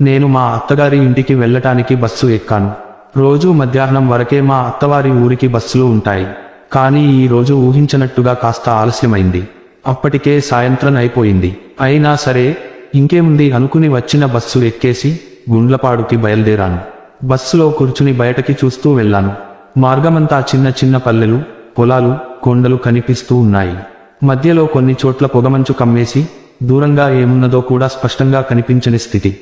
నేను మా అత్తగారి ఇంటికి వెళ్ళటానికి బస్సు ఎక్కాను. రోజు మధ్యాహ్నం వరకే మా అత్తవారి ఊరికి బస్సులు ఉంటాయి. కానీ ఈ రోజు ఊహించనట్టుగా కాస్త ఆలస్యమైంది. అప్పటికే సాయంత్రం అయిపోయింది. అయినా సరే ఇంకేముంది అనుకుని వచ్చిన బస్సు ఎక్కేసి గుండ్లపాడుకి బయలుదేరాను. బస్సులో కూర్చుని బయటకి చూస్తూ వెళ్ళాను. మార్గమంతా చిన్న చిన్న పల్లెలు పొలాలు కొండలు కనిపిస్తూ ఉన్నాయి. మధ్యలో కొన్ని చోట్ల పొగమంచు కమ్మేసి దూరంగా ఏమున్నదో కూడా స్పష్టంగా కనిపించని స్థితి.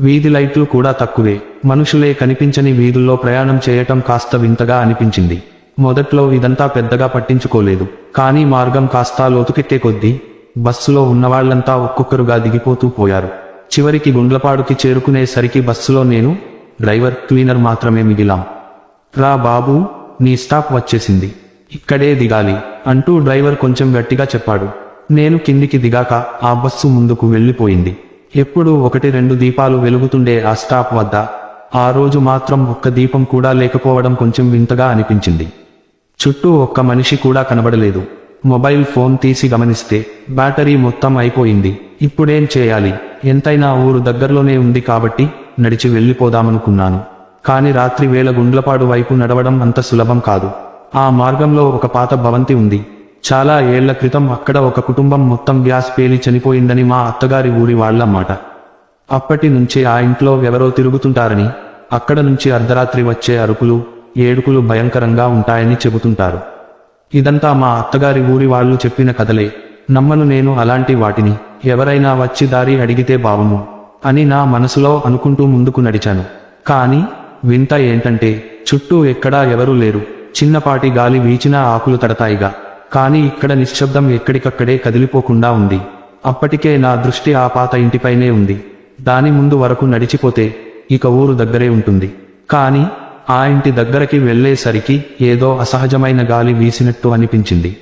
వీధి లైట్లు కూడా తక్కువే. మనుషులే కనిపించని వీధుల్లో ప్రయాణం చేయటం కాస్త వింతగా అనిపించింది. మొదట్లో ఇదంతా పెద్దగా పట్టించుకోలేదు. కానీ మార్గం కాస్తా లోతుకెక్కే కొద్దీ బస్సులో ఉన్నవాళ్ళంతా ఒక్కొక్కరుగా దిగిపోతూ పోయారు. చివరికి గుండ్లపాడుకి చేరుకునేసరికి బస్సులో నేను డ్రైవర్ క్లీనర్ మాత్రమే మిగిలాం. రా బాబూ నీ స్టాప్ వచ్చేసింది. ఇక్కడే దిగాలి అంటూ డ్రైవర్ కొంచెం గట్టిగా చెప్పాడు. నేను కిందికి దిగాక ఆ బస్సు ముందుకు వెళ్ళిపోయింది. ఎప్పుడూ ఒకటి రెండు దీపాలు వెలుగుతుండే ఆ స్టాప్ వద్ద ఆ రోజు మాత్రం ఒక్క దీపం కూడా లేకపోవడం కొంచెం వింతగా అనిపించింది. చుట్టూ ఒక్క మనిషి కూడా కనబడలేదు. మొబైల్ ఫోన్ తీసి గమనిస్తే బ్యాటరీ మొత్తం అయిపోయింది. ఇప్పుడేం చేయాలి? ఎంతైనా ఊరు దగ్గరలోనే ఉంది కాబట్టి నడిచి వెళ్ళిపోదామనుకున్నాను. కాని రాత్రి వేళ గుండ్లపాడు వైపు నడవడం అంత సులభం కాదు. ఆ మార్గంలో ఒక పాత భవంతి ఉంది. చాలా ఏళ్ళ క్రితం అక్కడ ఒక కుటుంబం మొత్తం గ్యాస్ పేలి చనిపోయిందని మా అత్తగారి ఊరి వాళ్ళమాట. అప్పటి నుంచే ఆ ఇంట్లో ఎవరో తిరుగుతుంటారని అక్కడ నుంచి అర్ధరాత్రి వచ్చే అరుపులు ఏడుకులు భయంకరంగా ఉంటాయని చెబుతుంటారు. ఇదంతా మా అత్తగారి ఊరి వాళ్ళు చెప్పిన కథలే. నమ్మను నేను అలాంటి వాటిని ఎవరైనా వచ్చి దారి అడిగితే బావును అని నా మనసులో అనుకుంటూ ముందుకు నడిచాను. కానీ వింత ఏంటంటే చుట్టూ ఎక్కడా ఎవరూ లేరు. చిన్నపాటి గాలి వీచినా ఆకులు తడతాయిగా. కానీ ఇక్కడ నిశ్శబ్దం ఎక్కడికక్కడే కదిలిపోకుండా ఉంది. అప్పటికే నా దృష్టి ఆ పాత ఇంటిపైనే ఉంది. దాని ముందు వరకు నడిచిపోతే ఇక ఊరు దగ్గరే ఉంటుంది. కానీ ఆ ఇంటి దగ్గరకి వెళ్ళేసరికి ఏదో అసహజమైన గాలి వీసినట్టు అనిపించింది.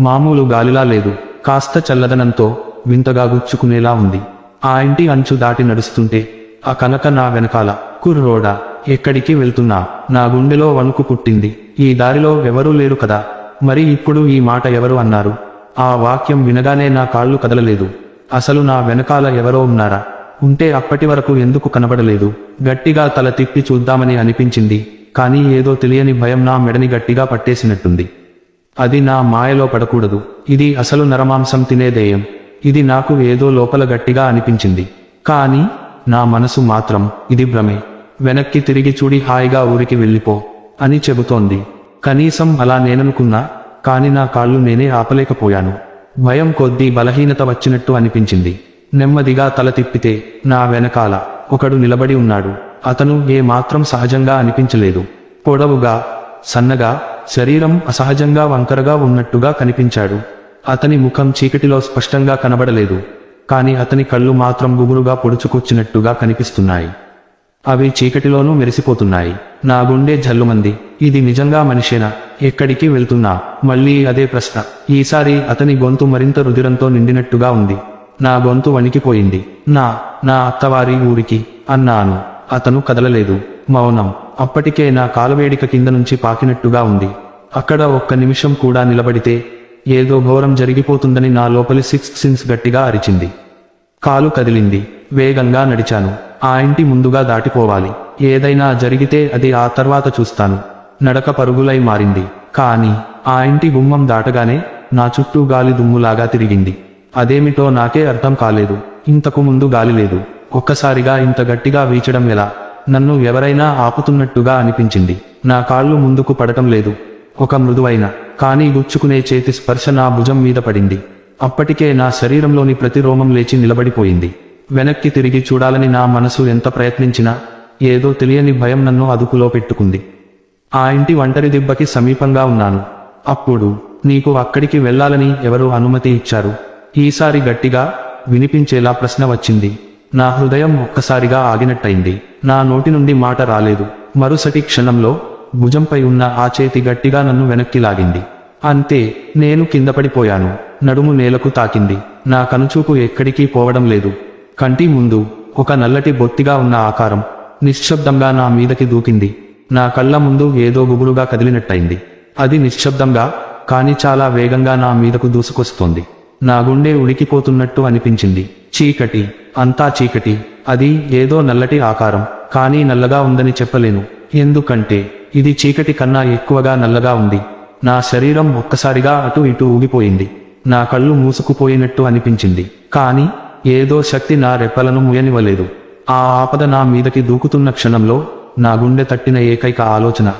మామూలు గాలిలా లేదు. కాస్త చల్లదనంతో వింతగా గుచ్చుకునేలా ఉంది. ఆ ఇంటి అంచు దాటి నడుస్తుంటే ఆ కనక నా వెనకాల కుర్రోడా ఎక్కడికి వెళ్తున్నా? నా గుండెలో వణుకు పుట్టింది. ఈ దారిలో ఎవరూ లేరు కదా. మరి ఇప్పుడు ఈ మాట ఎవరు అన్నారు? ఆ వాక్యం వినగానే నా కాళ్ళు కదలలేదు. అసలు నా వెనకాల ఎవరో ఉన్నారా? ఉంటే అప్పటి వరకు ఎందుకు కనబడలేదు? గట్టిగా తల తిప్పి చూద్దామని అనిపించింది. కానీ ఏదో తెలియని భయం నా మెడని గట్టిగా పట్టేసినట్టుంది. అది నా మాయలో పడకూడదు. ఇది అసలు నరమాంసం తినేదేయం ఇది నాకు ఏదో లోపల గట్టిగా అనిపించింది. కానీ నా మనసు మాత్రం ఇది భ్రమే. వెనక్కి తిరిగి చూడి హాయిగా ఊరికి వెళ్ళిపో అని చెబుతోంది. కనీసం అలా నేననుకున్నా కాని నా కాళ్ళు నేనే ఆపలేకపోయాను. భయం కొద్దీ బలహీనత వచ్చినట్టు అనిపించింది. నెమ్మదిగా తల తిప్పితే నా వెనకాల ఒకడు నిలబడి ఉన్నాడు. అతను ఏ మాత్రం సహజంగా అనిపించలేదు. పొడవుగా సన్నగా శరీరం అసహజంగా వంకరగా ఉన్నట్టుగా కనిపించాడు. అతని ముఖం చీకటిలో స్పష్టంగా కనబడలేదు. కాని అతని కళ్ళు మాత్రం గుబురుగా పొడుచుకొచ్చినట్టుగా కనిపిస్తున్నాయి. అవి చీకటిలోనూ మెరిసిపోతున్నాయి. నా గుండె జల్లుమంది. ఇది నిజంగా మనిషేనా? ఎక్కడికి వెళ్తున్నా? మళ్ళీ అదే ప్రశ్న. ఈసారి అతని గొంతు మరింత రుధిరంతో నిండినట్టుగా ఉంది. నా గొంతు వణికిపోయింది. నా నా అత్తవారి ఊరికి అన్నాను. అతను కదలలేదు. మౌనం. అప్పటికే నా కాలవేడిక కింద నుంచి పాకినట్టుగా ఉంది. అక్కడ ఒక్క నిమిషం కూడా నిలబడితే ఏదో ఘోరం జరిగిపోతుందని నా లోపలి సిక్స్ సిన్స్ గట్టిగా అరిచింది. కాలు కదిలింది. వేగంగా నడిచాను. ఆ ఇంటి ముందుగా దాటిపోవాలి. ఏదైనా జరిగితే అది ఆ తర్వాత చూస్తాను. నడక పరుగులై మారింది. కానీ ఆ ఇంటి గుమ్మం దాటగానే నా చుట్టూ గాలి దుమ్ములాగా తిరిగింది. అదేమిటో నాకే అర్థం కాలేదు. ఇంతకు ముందు గాలి లేదు. ఒక్కసారిగా ఇంత గట్టిగా వీచడం ఎలా? నన్ను ఎవరైనా ఆపుతున్నట్టుగా అనిపించింది. నా కాళ్ళు ముందుకు పడటం లేదు. ఒక మృదువైన కానీ గుచ్చుకునే చేతి స్పర్శ నా భుజం మీద పడింది. అప్పటికే నా శరీరంలోని ప్రతి రోమం లేచి నిలబడిపోయింది. వెనక్కి తిరిగి చూడాలని నా మనసు ఎంత ప్రయత్నించినా ఏదో తెలియని భయం నన్ను అదుపులో పెట్టుకుంది. ఆ ఇంటి ఒంటరి దిబ్బకి సమీపంగా ఉన్నాను. అప్పుడు నీకు అక్కడికి వెళ్ళాలని ఎవరు అనుమతి ఇచ్చారు. ఈసారి గట్టిగా వినిపించేలా ప్రశ్న వచ్చింది. నా హృదయం ఒక్కసారిగా ఆగినట్టయింది. నా నోటి నుండి మాట రాలేదు. మరుసటి క్షణంలో భుజంపై ఉన్న ఆ చేతి గట్టిగా నన్ను వెనక్కి లాగింది. అంతే నేను కిందపడిపోయాను నడుము నేలకు తాకింది. నా కనుచూపు ఎక్కడికి పోవడం లేదు. కంటి ముందు ఒక నల్లటి బొత్తిగా ఉన్న ఆకారం నిశ్శబ్దంగా నా మీదకి దూకింది. నా కళ్ళ ముందు ఏదో గుబురుగా కదిలినట్టయింది. అది నిశ్శబ్దంగా కాని చాలా వేగంగా నా మీదకు దూసుకొస్తోంది. నా గుండె ఉడికిపోతున్నట్టు అనిపించింది. చీకటి అంతా చీకటి. అది ఏదో నల్లటి ఆకారం కానీ నల్లగా ఉందని చెప్పలేను. ఎందుకంటే ఇది చీకటి కన్నా ఎక్కువగా నల్లగా ఉంది. నా శరీరం ఒక్కసారిగా అటు ఇటు ఊగిపోయింది. నా కళ్ళు మూసుకుపోయినట్టు అనిపించింది. కానీ ఏదో శక్తి నా రెప్పలను ముయనివ్వలేదు. ఆ ఆపద నా మీదకి దూకుతున్న క్షణంలో నా గుండె తట్టిన ఏకైక ఆలోచన.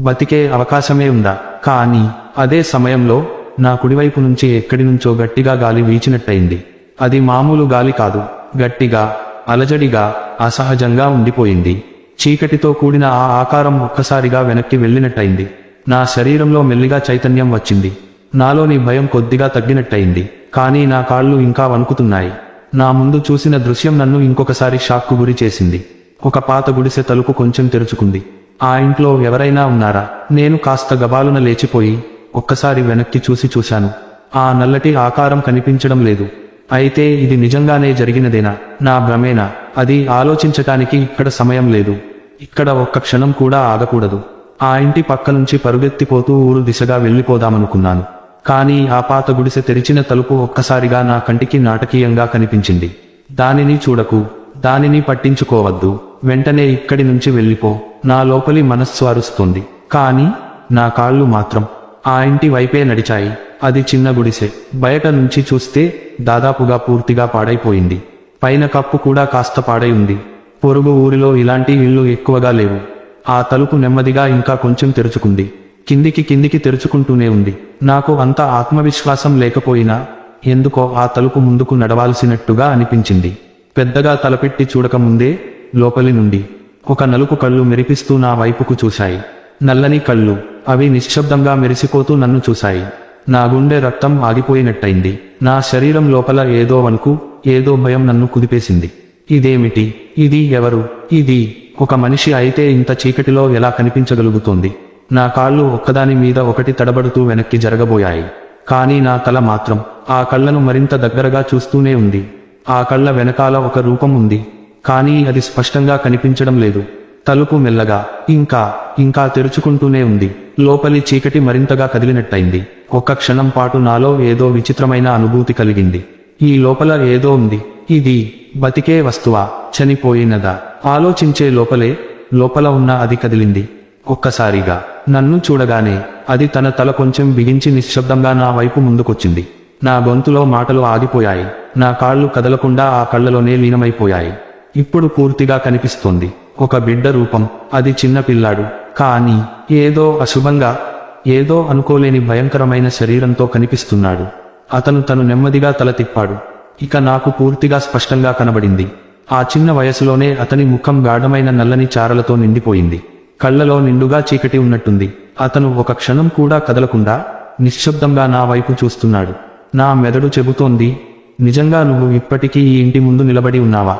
బతికే అవకాశమే ఉందా? కానీ అదే సమయంలో నా కుడివైపు నుంచి ఎక్కడి నుంచో గట్టిగా గాలి వీచినట్టయింది. అది మామూలు గాలి కాదు. గట్టిగా అలజడిగా అసహజంగా ఉండిపోయింది. చీకటితో కూడిన ఆ ఆకారం ఒక్కసారిగా వెనక్కి వెళ్ళినట్టయింది. నా శరీరంలో మెల్లిగా చైతన్యం వచ్చింది. నాలోని భయం కొద్దిగా తగ్గినట్టయింది. కానీ నా కాళ్ళు ఇంకా వణుకుతున్నాయి. నా ముందు చూసిన దృశ్యం నన్ను ఇంకొకసారి షాక్కు గురి చేసింది. ఒక పాత గుడిసె తలుపు కొంచెం తెరుచుకుంది. ఆ ఇంట్లో ఎవరైనా ఉన్నారా? నేను కాస్త గబాలున లేచిపోయి ఒక్కసారి వెనక్కి చూసి చూశాను. ఆ నల్లటి ఆకారం కనిపించడం లేదు. అయితే ఇది నిజంగానే జరిగినదేనా? నా భ్రమేనా? అది ఆలోచించటానికి ఇక్కడ సమయం లేదు. ఇక్కడ ఒక్క క్షణం కూడా ఆగకూడదు. ఆ ఇంటి పక్క నుంచి పరుగెత్తిపోతూ ఊరు దిశగా వెళ్ళిపోదామనుకున్నాను. కానీ ఆ పాత గుడిసె తెరిచిన తలుపు ఒక్కసారిగా నా కంటికి నాటకీయంగా కనిపించింది. దానిని చూడకు. దానిని పట్టించుకోవద్దు. వెంటనే ఇక్కడి నుంచి వెళ్ళిపో. నా లోపలి మనస్సు అరుస్తోంది. కానీ నా కాళ్ళు మాత్రం ఆ ఇంటి వైపే నడిచాయి. అది చిన్న గుడిసె. బయట నుంచి చూస్తే దాదాపుగా పూర్తిగా పాడైపోయింది. పైన కప్పు కూడా కాస్త పాడై ఉంది. పొరుగు ఊరిలో ఇలాంటి ఇళ్ళు ఎక్కువగా లేవు. ఆ తలుపు నెమ్మదిగా ఇంకా కొంచెం తెరుచుకుంది. కిందికి కిందికి తెరుచుకుంటూనే ఉంది. నాకు అంత ఆత్మవిశ్వాసం లేకపోయినా ఎందుకో ఆ తలుపు ముందుకు నడవాల్సినట్టుగా అనిపించింది. పెద్దగా తలపెట్టి చూడకముందే లోపలి నుండి ఒక నలుపు కళ్ళు మెరిపిస్తూ నా వైపుకు చూశాయి. నల్లని కళ్ళు అవి నిశ్శబ్దంగా మెరిసిపోతూ నన్ను చూశాయి. నా గుండె రక్తం ఆగిపోయినట్టయింది. నా శరీరం లోపల ఏదో వణుకు ఏదో భయం నన్ను కుదిపేసింది. ఇదేమిటి? ఇది ఎవరు? ఇది ఒక మనిషి అయితే ఇంత చీకటిలో ఎలా కనిపించగలుగుతోంది? నా కాళ్ళు ఒక్కదాని మీద ఒకటి తడబడుతూ వెనక్కి జరగబోయాయి. కానీ నా తల మాత్రం ఆ కళ్ళను మరింత దగ్గరగా చూస్తూనే ఉంది. ఆ కళ్ళ వెనకాల ఒక రూపం ఉంది. కానీ అది స్పష్టంగా కనిపించడం లేదు. తలుపు మెల్లగా ఇంకా ఇంకా తెరుచుకుంటూనే ఉంది. లోపలి చీకటి మరింతగా కదిలినట్టయింది. ఒక్క క్షణం పాటు నాలో ఏదో విచిత్రమైన అనుభూతి కలిగింది. ఈ లోపల ఏదో ఉంది. ఇది బతికే వస్తువా? చనిపోయినదా? ఆలోచించే లోపలే లోపల ఉన్న అది కదిలింది. ఒక్కసారిగా నన్ను చూడగానే అది తన తల కొంచెం బిగించి నిశ్శబ్దంగా నా వైపు ముందుకొచ్చింది. నా గొంతులో మాటలు ఆగిపోయాయి. నా కాళ్ళు కదలకుండా ఆ కళ్ళలోనే లీనమైపోయాయి. ఇప్పుడు పూర్తిగా కనిపిస్తోంది. ఒక బిడ్డ రూపం. అది చిన్న పిల్లాడు. కానీ ఏదో అశుభంగా ఏదో అనుకోలేని భయంకరమైన శరీరంతో కనిపిస్తున్నాడు. అతను తను నెమ్మదిగా తల తిప్పాడు. ఇక నాకు పూర్తిగా స్పష్టంగా కనబడింది. ఆ చిన్న వయసులోనే అతని ముఖం గాఢమైన నల్లని చారలతో నిండిపోయింది. కళ్ళలో నిండుగా చీకటి ఉన్నట్టుంది. అతను ఒక క్షణం కూడా కదలకుండా నిశ్శబ్దంగా నా వైపు చూస్తున్నాడు. నా మెదడు చెబుతోంది నిజంగా నువ్వు ఇప్పటికీ ఈ ఇంటి ముందు నిలబడి ఉన్నావా?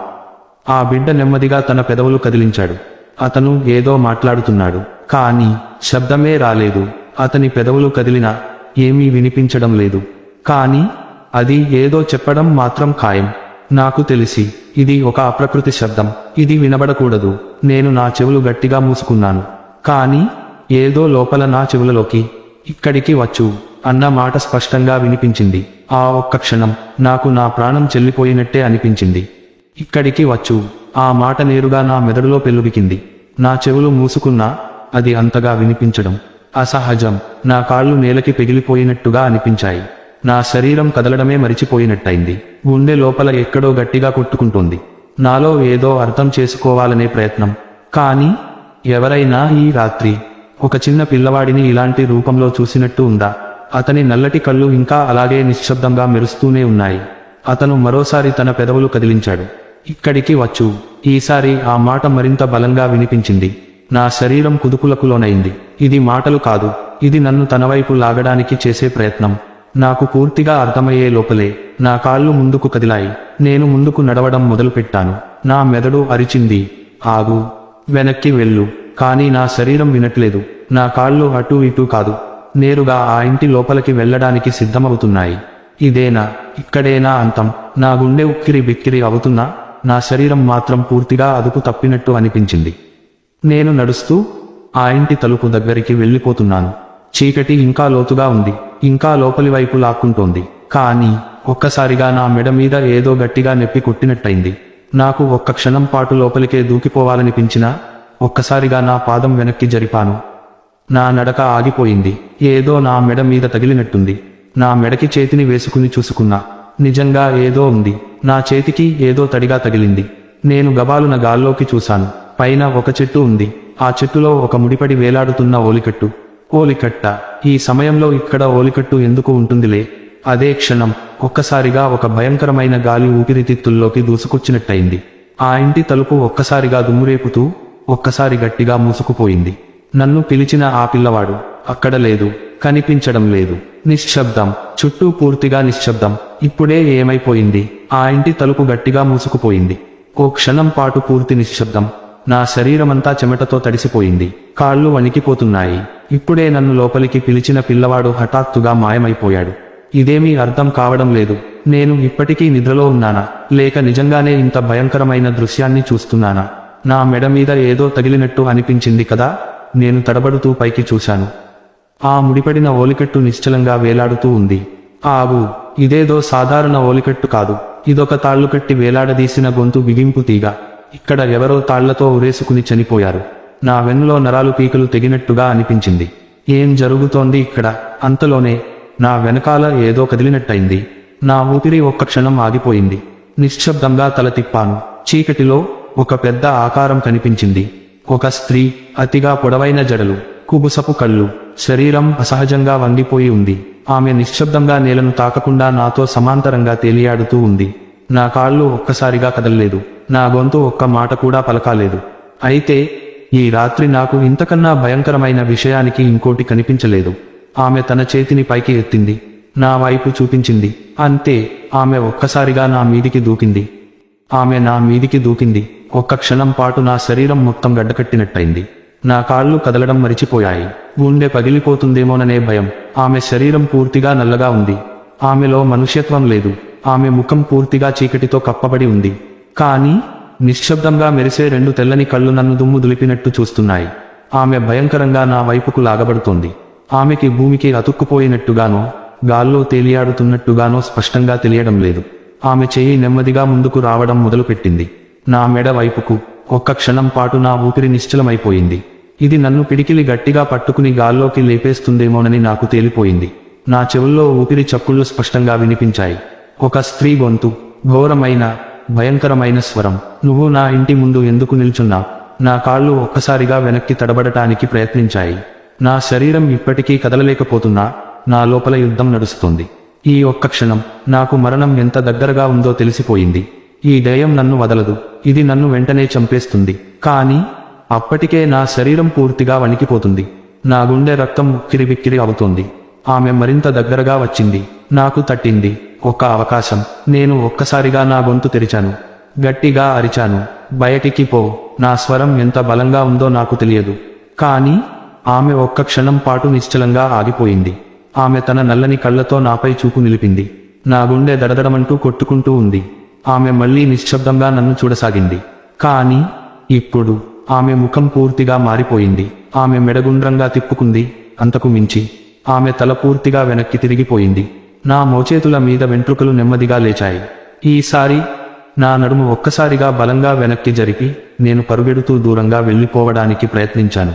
ఆ బిడ్డ నెమ్మదిగా తన పెదవులు కదిలించాడు. అతను ఏదో మాట్లాడుతున్నాడు. కానీ శబ్దమే రాలేదు. అతని పెదవులు కదిలినా ఏమీ వినిపించడం లేదు. కానీ అది ఏదో చెప్పడం మాత్రం ఖాయం. నాకు తెలిసి ఇది ఒక అప్రకృతి శబ్దం. ఇది వినబడకూడదు. నేను నా చెవులు గట్టిగా మూసుకున్నాను. కానీ ఏదో లోపల నా చెవులలోకి ఇక్కడికి వచ్చు అన్న మాట స్పష్టంగా వినిపించింది. ఆ ఒక్క క్షణం నాకు నా ప్రాణం చెల్లిపోయినట్టే అనిపించింది. ఇక్కడికి వచ్చు. ఆ మాట నేరుగా నా మెదడులో పెళ్ళుబికింది నా చెవులు మూసుకున్నా అది అంతగా వినిపించడం. అసహజం. నా కాళ్ళు నేలకి పెగిలిపోయినట్టుగా అనిపించాయి. నా శరీరం కదలడమే మరిచిపోయినట్టయింది. గుండె లోపల ఎక్కడో గట్టిగా కొట్టుకుంటోంది. నాలో ఏదో అర్థం చేసుకోవాలనే ప్రయత్నం. కానీ ఎవరైనా ఈ రాత్రి ఒక చిన్న పిల్లవాడిని ఇలాంటి రూపంలో చూసినట్టు ఉందా? అతని నల్లటి కళ్ళు ఇంకా అలాగే నిశ్శబ్దంగా మెరుస్తూనే ఉన్నాయి. అతను మరోసారి తన పెదవులు కదిలించాడు. ఇక్కడికి వచ్చు. ఈసారి ఆ మాట మరింత బలంగా వినిపించింది. నా శరీరం కుదుపులకు లోనైంది ఇది మాటలు కాదు. ఇది నన్ను తనవైపు లాగడానికి చేసే ప్రయత్నం. నాకు పూర్తిగా అర్థమయ్యే లోపలే నా కాళ్ళు ముందుకు కదిలాయి. నేను ముందుకు నడవడం మొదలుపెట్టాను. నా మెదడు అరిచింది. ఆగు. వెనక్కి వెళ్ళు. కానీ నా శరీరం వినట్లేదు. నా కాళ్ళు అటూ ఇటూ కాదు. నేరుగా ఆ ఇంటి లోపలికి వెళ్ళడానికి సిద్ధమవుతున్నాయి. ఇదేనా? ఇక్కడేనా అంతం? నా గుండె ఉక్కిరి బిక్కిరి అవుతున్నా నా శరీరం మాత్రం పూర్తిగా అదుపు తప్పినట్టు అనిపించింది. నేను నడుస్తూ ఆ ఇంటి తలుపు దగ్గరికి వెళ్ళిపోతున్నాను. చీకటి ఇంకా లోతుగా ఉంది ఇంకా లోపలి వైపు లాక్కుంటోంది. కానీ ఒక్కసారిగా నా మెడ మీద ఏదో గట్టిగా నెప్పి కొట్టినట్టయింది. నాకు ఒక్క క్షణం పాటు లోపలికే దూకిపోవాలనిపించినా ఒక్కసారిగా నా పాదం వెనక్కి జరిపాను. నా నడక ఆగిపోయింది ఏదో నా మెడ మీద తగిలినట్టుంది. నా మెడకి చేతిని వేసుకుని చూసుకున్నా. నిజంగా ఏదో ఉంది. నా చేతికి ఏదో తడిగా తగిలింది. నేను గబాలున గాల్లోకి చూశాను. పైన ఒక చెట్టు ఉంది. ఆ చెట్టులో ఒక ముడిపడి వేలాడుతున్న ఓలికట్టు. ఓలికట్ట ఈ సమయంలో ఇక్కడ ఓలికట్టు ఎందుకు ఉంటుందిలే? అదే క్షణం ఒక్కసారిగా ఒక భయంకరమైన గాలి ఊపిరితిత్తుల్లోకి దూసుకొచ్చినట్టయింది. ఆ ఇంటి తలుపు ఒక్కసారిగా దుమ్మురేపుతూ ఒక్కసారి గట్టిగా మూసుకుపోయింది. నన్ను పిలిచిన ఆ పిల్లవాడు అక్కడ లేదు. కనిపించడం లేదు. నిశ్శబ్దం. చుట్టూ పూర్తిగా నిశ్శబ్దం. ఇప్పుడే ఏమైపోయింది? ఆ ఇంటి తలుపు గట్టిగా మూసుకుపోయింది. ఓ క్షణం పాటు పూర్తి నిశ్శబ్దం. నా శరీరమంతా చెమటతో తడిసిపోయింది. కాళ్ళు వణికిపోతున్నాయి. ఇప్పుడే నన్ను లోపలికి పిలిచిన పిల్లవాడు హఠాత్తుగా మాయమైపోయాడు. ఇదేమీ అర్థం కావడం లేదు. నేను ఇప్పటికీ నిద్రలో ఉన్నానా? లేక నిజంగానే ఇంత భయంకరమైన దృశ్యాన్ని చూస్తున్నానా? నా మెడ మీద ఏదో తగిలినట్టు అనిపించింది కదా? నేను తడబడుతూ పైకి చూశాను. ఆ ముడిపడిన ఓలికట్టు నిశ్చలంగా వేలాడుతూ ఉంది. ఆగు ఇదేదో సాధారణ ఓలికట్టు కాదు. ఇదొక తాళ్ళు కట్టి వేలాడదీసిన గొంతు బిగింపు తీగ. ఇక్కడ ఎవరో తాళ్ళతో ఉరేసుకుని చనిపోయారు. నా వెన్నులో నరాలు పీకలు తెగినట్టుగా అనిపించింది. ఏం జరుగుతోంది ఇక్కడ? అంతలోనే నా వెనకాల ఏదో కదిలినట్టయింది. నా ఊపిరి ఒక్క క్షణం ఆగిపోయింది. నిశ్శబ్దంగా తల తిప్పాను. చీకటిలో ఒక పెద్ద ఆకారం కనిపించింది. ఒక స్త్రీ అతిగా పొడవైన జడలు. కుబుసపు కళ్ళు శరీరం అసహజంగా వంగిపోయి ఉంది. ఆమె నిశ్శబ్దంగా నేలను తాకకుండా నాతో సమాంతరంగా తేలియాడుతూ ఉంది. నా కాళ్ళు ఒక్కసారిగా కదల్లేదు. నా గొంతు ఒక్క మాట కూడా పలకాలేదు. అయితే ఈ రాత్రి నాకు ఇంతకన్నా భయంకరమైన విషయానికి ఇంకోటి కనిపించలేదు. ఆమె తన చేతిని పైకి ఎత్తింది. నా వైపు చూపించింది. అంతే ఆమె ఒక్కసారిగా నా మీదికి దూకింది. ఆమె నా మీదికి దూకింది. ఒక్క క్షణం పాటు నా శరీరం మొత్తం గడ్డకట్టినట్టయింది. నా కాళ్ళు కదలడం మరిచిపోయాయి. గుండె పగిలిపోతుందేమోననే భయం. ఆమె శరీరం పూర్తిగా నల్లగా ఉంది. ఆమెలో మనుష్యత్వం లేదు. ఆమె ముఖం పూర్తిగా చీకటితో కప్పబడి ఉంది. కానీ నిశ్శబ్దంగా మెరిసే రెండు తెల్లని కళ్ళు నన్ను దుమ్ము దులిపినట్టు చూస్తున్నాయి. ఆమె భయంకరంగా నా వైపుకు లాగబడుతోంది. ఆమెకి భూమికి అతుక్కుపోయినట్టుగానో గాల్లో తేలియాడుతున్నట్టుగానో స్పష్టంగా తెలియడం లేదు. ఆమె చెయ్యి నెమ్మదిగా ముందుకు రావడం మొదలుపెట్టింది. నా మెడ వైపుకు ఒక్క క్షణం పాటు నా ఊపిరి నిశ్చలమైపోయింది. ఇది నన్ను పిడికిలి గట్టిగా పట్టుకుని గాల్లోకి లేపేస్తుందేమోనని నాకు తేలిపోయింది. నా చెవుల్లో ఊపిరి చప్పుళ్ళు స్పష్టంగా వినిపించాయి. ఒక స్త్రీ గొంతు ఘోరమైన భయంకరమైన స్వరం. నువ్వు నా ఇంటి ముందు ఎందుకు నిల్చున్నా నా కాళ్ళు ఒక్కసారిగా వెనక్కి తడబడటానికి ప్రయత్నించాయి. నా శరీరం ఇప్పటికీ కదలలేకపోతున్నా నా లోపల యుద్ధం నడుస్తోంది. ఈ ఒక్క క్షణం నాకు మరణం ఎంత దగ్గరగా ఉందో తెలిసిపోయింది. ఈ దయం నన్ను వదలదు. ఇది నన్ను వెంటనే చంపేస్తుంది. కానీ అప్పటికే నా శరీరం పూర్తిగా వణికిపోతుంది. నా గుండె రక్తం ఉక్కిరిబిక్కిరి అవుతుంది. ఆమె మరింత దగ్గరగా వచ్చింది. నాకు తట్టింది. ఒక్క అవకాశం. నేను ఒక్కసారిగా నా గొంతు తెరిచాను. గట్టిగా అరిచాను. బయటికి పో. నా స్వరం ఎంత బలంగా ఉందో నాకు తెలియదు. కానీ ఆమె ఒక్క క్షణం పాటు నిశ్చలంగా ఆగిపోయింది. ఆమె తన నల్లని కళ్ళతో నాపై చూపు నిలిపింది. నా గుండె దడదడమంటూ కొట్టుకుంటూ ఉంది. ఆమె మళ్ళీ నిశ్శబ్దంగా నన్ను చూడసాగింది. కానీ ఇప్పుడు ఆమె ముఖం పూర్తిగా మారిపోయింది. ఆమె మెడగుండ్రంగా తిప్పుకుంది. అంతకు మించి ఆమె తల పూర్తిగా వెనక్కి తిరిగిపోయింది. నా మోచేతుల మీద వెంట్రుకలు నెమ్మదిగా లేచాయి. ఈసారి నా నడుము ఒక్కసారిగా బలంగా వెనక్కి జరిపి నేను పరుగెడుతూ దూరంగా వెళ్ళిపోవడానికి ప్రయత్నించాను.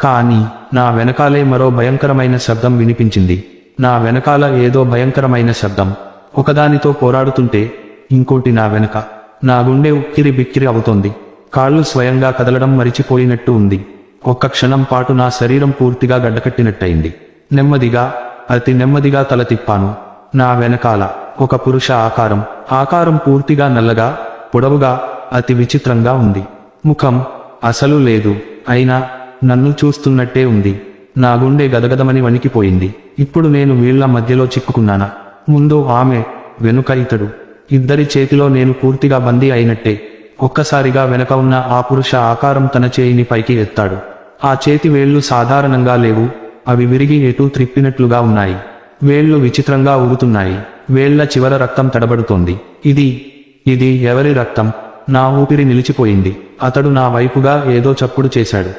కానీ నా వెనకాలే మరో భయంకరమైన శబ్దం వినిపించింది. నా వెనకాల ఏదో భయంకరమైన శబ్దం. ఒకదానితో పోరాడుతుంటే ఇంకోటి నా వెనక. నా గుండె ఉక్కిరి బిక్కిరి అవుతోంది. కాళ్ళు స్వయంగా కదలడం మరిచిపోయినట్టు ఉంది. ఒక్క క్షణం పాటు నా శరీరం పూర్తిగా గడ్డకట్టినట్టయింది. నెమ్మదిగా అతి నెమ్మదిగా తల తిప్పాను. నా వెనకాల ఒక పురుష ఆకారం. ఆకారం పూర్తిగా నల్లగా పొడవుగా అతి విచిత్రంగా ఉంది. ముఖం అసలు లేదు. అయినా నన్ను చూస్తున్నట్టే ఉంది. నా గుండె గదగదమని వణికిపోయింది. ఇప్పుడు నేను వీళ్ళ మధ్యలో చిక్కుకున్నానా? ముందు ఆమె వెనుక ఇతడు. ఇద్దరి చేతిలో నేను పూర్తిగా బందీ అయినట్టే. ఒక్కసారిగా వెనక ఉన్న ఆ పురుష ఆకారం తన చేయిని పైకి ఎత్తాడు. ఆ చేతి వేళ్ళు సాధారణంగా లేవు అవి విరిగి ఎటూ త్రిప్పినట్లుగా ఉన్నాయి. వేళ్ళు విచిత్రంగా ఊగుతున్నాయి. వేళ్ళ చివర రక్తం తడబడుతోంది. ఇది ఇది ఎవరి రక్తం? నా ఊపిరి నిలిచిపోయింది. అతడు నా వైపుగా ఏదో చప్పుడు చేశాడు.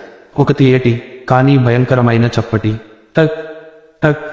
ఒక తీయటి కానీ భయంకరమైన చప్పటి. టక్ టక్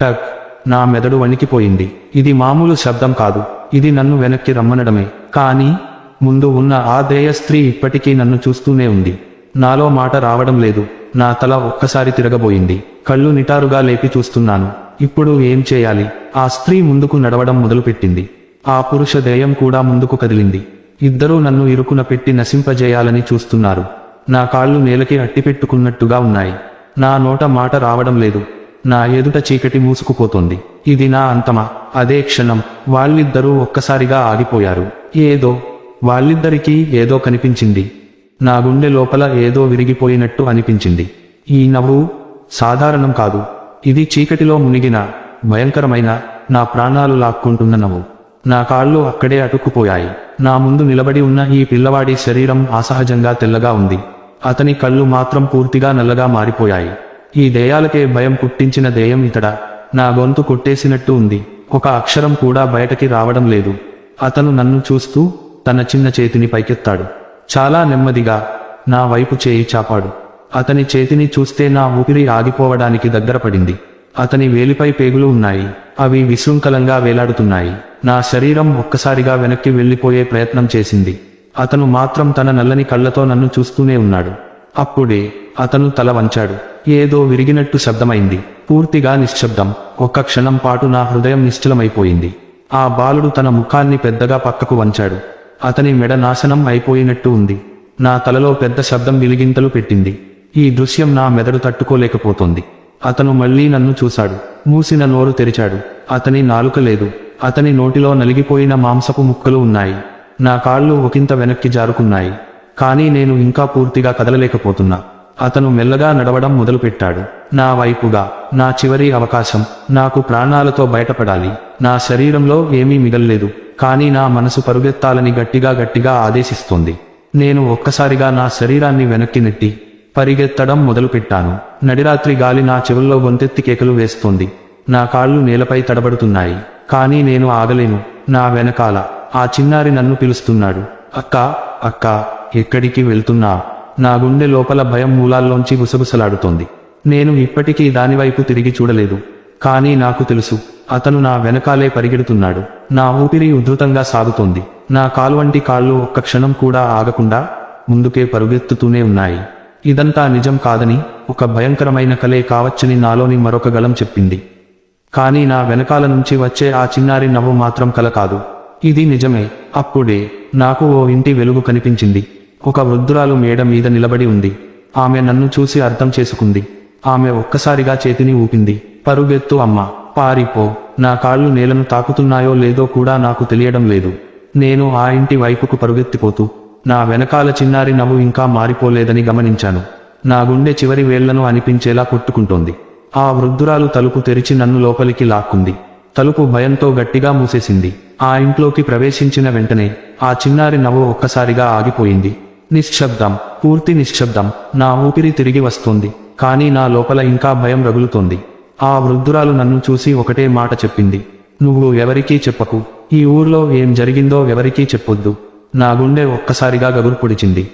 టక్. నా మెదడు వణికిపోయింది. ఇది మామూలు శబ్దం కాదు. ఇది నన్ను వెనక్కి రమ్మనడమే. కానీ ముందు ఉన్న ఆ దేయ స్త్రీ ఇప్పటికీ నన్ను చూస్తూనే ఉంది. నాలో మాట రావడం లేదు. నా తల ఒక్కసారి తిరగబోయింది. కళ్ళు నిటారుగా లేపి చూస్తున్నాను. ఇప్పుడు ఏం చేయాలి? ఆ స్త్రీ ముందుకు నడవడం మొదలుపెట్టింది. ఆ పురుష దేయం కూడా ముందుకు కదిలింది. ఇద్దరూ నన్ను ఇరుకున పెట్టి నశింపజేయాలని చూస్తున్నారు. నా కాళ్ళు నేలకి అట్టిపెట్టుకున్నట్టుగా ఉన్నాయి. నా నోట మాట రావడం లేదు. నా ఎదుట చీకటి మూసుకుపోతోంది. ఇది నా అంతమా? అదే క్షణం. వాళ్ళిద్దరూ ఒక్కసారిగా ఆగిపోయారు. ఏదో? వాళ్ళిద్దరికీ ఏదో కనిపించింది. నా గుండె లోపల ఏదో విరిగిపోయినట్టు అనిపించింది. ఈ నవ్వు సాధారణం కాదు. ఇది చీకటిలో మునిగిన భయంకరమైన నా ప్రాణాలు లాక్కుంటున్న నవ్వు. నా కాళ్ళు అక్కడే అటుక్కుపోయాయి నా ముందు నిలబడి ఉన్న ఈ పిల్లవాడి శరీరం అసహజంగా తెల్లగా ఉంది. అతని కళ్ళు మాత్రం పూర్తిగా నల్లగా మారిపోయాయి. ఈ దేయాలకే భయం పుట్టించిన దేయం ఇతడ? నా గొంతు కొట్టేసినట్టు ఉంది. ఒక అక్షరం కూడా బయటకి రావడం లేదు. అతను నన్ను చూస్తూ తన చిన్న చేతిని పైకెత్తాడు. చాలా నెమ్మదిగా నా వైపు చేయి చాపాడు. అతని చేతిని చూస్తే నా ఊపిరి ఆగిపోవడానికి దగ్గరపడింది అతని వేలిపై పేగులు ఉన్నాయి. అవి విశృంఖలంగా వేలాడుతున్నాయి. నా శరీరం ఒక్కసారిగా వెనక్కి వెళ్ళిపోయే ప్రయత్నం చేసింది. అతను మాత్రం తన నల్లని కళ్ళతో నన్ను చూస్తూనే ఉన్నాడు. అప్పుడే అతను తల వంచాడు. ఏదో విరిగినట్టు శబ్దమైంది. పూర్తిగా నిశ్శబ్దం. ఒక్క క్షణం పాటు నా హృదయం నిశ్చలమైపోయింది. ఆ బాలుడు తన ముఖాన్ని పెద్దగా పక్కకు వంచాడు. అతని మెడ నాశనం అయిపోయినట్టు ఉంది. నా తలలో పెద్ద శబ్దం విలిగింతలు పెట్టింది. ఈ దృశ్యం నా మెదడు తట్టుకోలేకపోతోంది. అతను మళ్ళీ నన్ను చూశాడు. మూసిన నోరు తెరిచాడు. అతని నాలుక లేదు. అతని నోటిలో నలిగిపోయిన మాంసపు ముక్కలు ఉన్నాయి. నా కాళ్ళు ఒకంత వెనక్కి జారుకున్నాయి. కానీ నేను ఇంకా పూర్తిగా కదలలేకపోతున్నా. అతను మెల్లగా నడవడం మొదలుపెట్టాడు. నా వైపుగా నా చివరి అవకాశం నాకు ప్రాణాలతో బయటపడాలి. నా శరీరంలో ఏమీ మిగల్లేదు కానీ నా మనసు పరుగెత్తాలని గట్టిగా గట్టిగా ఆదేశిస్తోంది. నేను ఒక్కసారిగా నా శరీరాన్ని వెనక్కి నెట్టి పరిగెత్తడం మొదలుపెట్టాను. నడిరాత్రి గాలి నా చెవుల్లో గొంతెత్తి కేకలు వేస్తోంది. నా కాళ్ళు నేలపై తడబడుతున్నాయి కానీ నేను ఆగలేను. నా వెనకాల ఆ చిన్నారి నన్ను పిలుస్తున్నాడు. అక్క అక్క ఎక్కడికి వెళ్తున్నా? నా గుండె లోపల భయం మూలాల్లోంచి గుసగుసలాడుతోంది. నేను ఇప్పటికీ దానివైపు తిరిగి చూడలేదు. కానీ నాకు తెలుసు అతను నా వెనకాలే పరిగెడుతున్నాడు. నా ఊపిరి ఉధృతంగా సాగుతోంది. నా కాలువంటి కాళ్ళు ఒక్క క్షణం కూడా ఆగకుండా ముందుకే పరుగెత్తుతూనే ఉన్నాయి. ఇదంతా నిజం కాదని ఒక భయంకరమైన కలే కావచ్చని నాలోని మరొక గలం చెప్పింది. కానీ నా వెనకాల నుంచి వచ్చే ఆ చిన్నారి నవ్వు మాత్రం కల కాదు. ఇది నిజమే అప్పుడే నాకు ఓ ఇంటి వెలుగు కనిపించింది. ఒక వృద్ధురాలు మేడ మీద నిలబడి ఉంది. ఆమె నన్ను చూసి అర్థం చేసుకుంది. ఆమె ఒక్కసారిగా చేతిని ఊపింది. పరుగెత్తు అమ్మ. పారిపో. నా కాళ్ళు నేలను తాకుతున్నాయో లేదో కూడా నాకు తెలియడం లేదు. నేను ఆ ఇంటి వైపుకు పరుగెత్తిపోతూ నా వెనకాల చిన్నారి నవ్వు ఇంకా మారిపోలేదని గమనించాను. నా గుండె చివరి వేళ్ళను అనిపించేలా కొట్టుకుంటోంది. ఆ వృద్ధురాలు తలుపు తెరిచి నన్ను లోపలికి లాక్కుంది. తలుపు భయంతో గట్టిగా మూసేసింది. ఆ ఇంట్లోకి ప్రవేశించిన వెంటనే ఆ చిన్నారి నవ్వు ఒక్కసారిగా ఆగిపోయింది. నిశ్శబ్దం పూర్తి నిశ్శబ్దం నా ఊపిరి తిరిగి వస్తుంది కానీ నా లోపల ఇంకా భయం రగులుతోంది. ఆ వృద్ధురాలు నన్ను చూసి ఒకటే మాట చెప్పింది. నువ్వు ఎవరికీ చెప్పకు. ఈ ఊర్లో ఏం జరిగిందో ఎవరికీ చెప్పొద్దు. నా గుండె ఒక్కసారిగా గగురు పొడిచింది